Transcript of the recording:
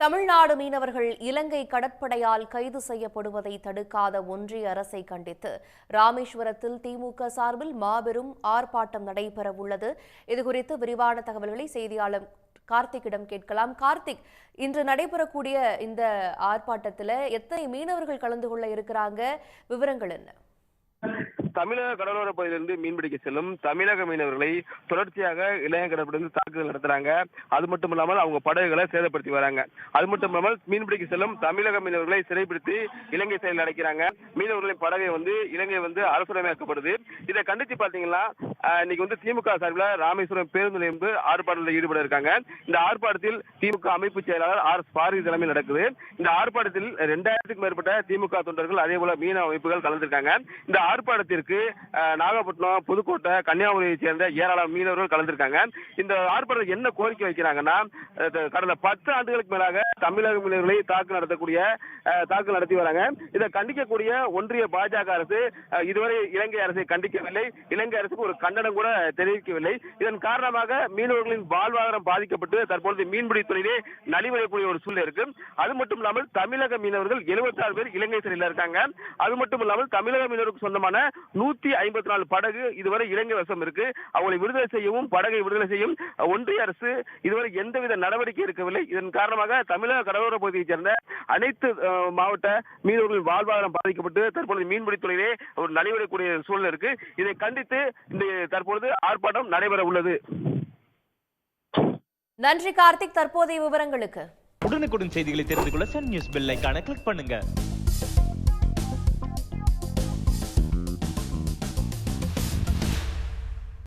தமிழ்நாடு மீனவர்கள் இலங்கை கடற்படையால் கைது செய்யப்படுவதை தடுக்காத ஒன்றிய அரசை கண்டித்து ராமேஸ்வரத்தில் திமுக சார்பில் மாபெரும் ஆர்ப்பாட்டம் நடைபெறவுள்ளது. இதுகுறித்து விரிவான தகவல்களை செய்தியாளர் கார்த்திக்கிடம் கேட்கலாம். கார்த்திக் இன்று நடைபெறக்கூடிய இந்த ஆர்ப்பாட்டத்தில் எத்தனை மீனவர்கள் கலந்து கொள்ள இருக்கிறாங்க? விவரங்கள் என்ன? தமிழக கடலோர பகுதியிலிருந்து மீன்பிடிக்க செல்லும் தமிழக மீனவர்களை தொடர்ச்சியாக இளைய கடற்படையிலிருந்து தாக்குதல் நடத்துறாங்க. அது மட்டும் இல்லாமல் அவங்க படகுகளை சேதப்படுத்தி வராங்க. அது மட்டும் இல்லாமல் மீன்பிடிக்க செல்லும் தமிழக மீனவர்களை சிறைப்பிடித்து இலங்கை செயலில் அடைக்கிறாங்க. மீனவர்களின் படகை வந்து இலங்கை வந்து அரசுடைமையாக்கப்படுது. இதை கண்டித்து பாத்தீங்கன்னா இன்னைக்கு வந்து திமுக சார்பில் ராமேஸ்வரம் பேருந்து நிலையம் ஆர்ப்பாட்டத்தில் ஈடுபட இருக்காங்க. இந்த ஆர்ப்பாட்டத்தில் திமுக அமைப்பு செயலாளர் ஆர் எஸ் பாரதி தலைமையில் நடக்குது. இந்த ஆர்ப்பாட்டத்தில் ரெண்டாயிரத்துக்கும் மேற்பட்ட திமுக தொண்டர்கள் அதே போல மீன அமைப்புகள் கலந்திருக்காங்க. இந்த ஆர்ப்பாட்டத்திற்கு நாகப்பட்டினம் புதுக்கோட்டை கன்னியாகுமரியை சேர்ந்த ஏராளம் மீனவர்கள் கலந்திருக்காங்க. இந்த ஆர்ப்பாட்டத்தில் என்ன கோரிக்கை வைக்கிறாங்கன்னா கடந்த பத்து ஆண்டுகளுக்கு மேலாக தமிழக மீனவர்களை தாக்கு நடத்தக்கூடிய தாக்கு நடத்தி வராங்க. இதை கண்டிக்கக்கூடிய ஒன்றிய பாஜக அரசு இதுவரை இலங்கை அரசை கண்டிக்கவில்லை. இலங்கை அரசுக்கு ஒரு கண் கண்டனம் கூட தெரிவிக்கவில்லை. இதன் காரணமாக மீனவர்களின் வாழ்வாதாரம் பாதிக்கப்பட்டு தற்பொழுது மீன்பிடி துறையிலே நலிவடையக்கூடிய ஒரு சூழ்நிலை இருக்கு. அது மட்டும் இல்லாமல் தமிழக மீனவர்கள் 76 பேர் இலங்கை சிறையில் இருக்காங்க. அது மட்டும் இல்லாமல் தமிழக மீனவருக்கு சொந்தமான நூத்தி ஐம்பத்தி நாலு படகு இதுவரை இலங்கை வசம் இருக்கு. அவங்களை விடுதலை செய்யவும் படகை விடுதலை செய்யும் ஒன்றிய அரசு இதுவரை எந்தவித நடவடிக்கை இருக்கவில்லை இதன் காரணமாக தமிழக கடலோர பகுதியைச் சேர்ந்த அனைத்து மாவட்ட மீனவர்களின் வாழ்வாதாரம் பாதிக்கப்பட்டு தற்பொழுது மீன்பிடித்துறையிலே ஒரு நலிவடையக்கூடிய சூழ்நிலை இருக்கு. இதை கண்டித்து இந்த தற்பொழுது ஆர்ப்பாட்டம் நடைபெற உள்ளது. நன்றி கார்த்திக் தற்போதைய விவரங்களுக்கு. உடனுக்குடன் செய்திகளை தெரிந்து கொள்ள சன் நியூஸ் பெல் ஐகானை கிளிக் பண்ணுங்க.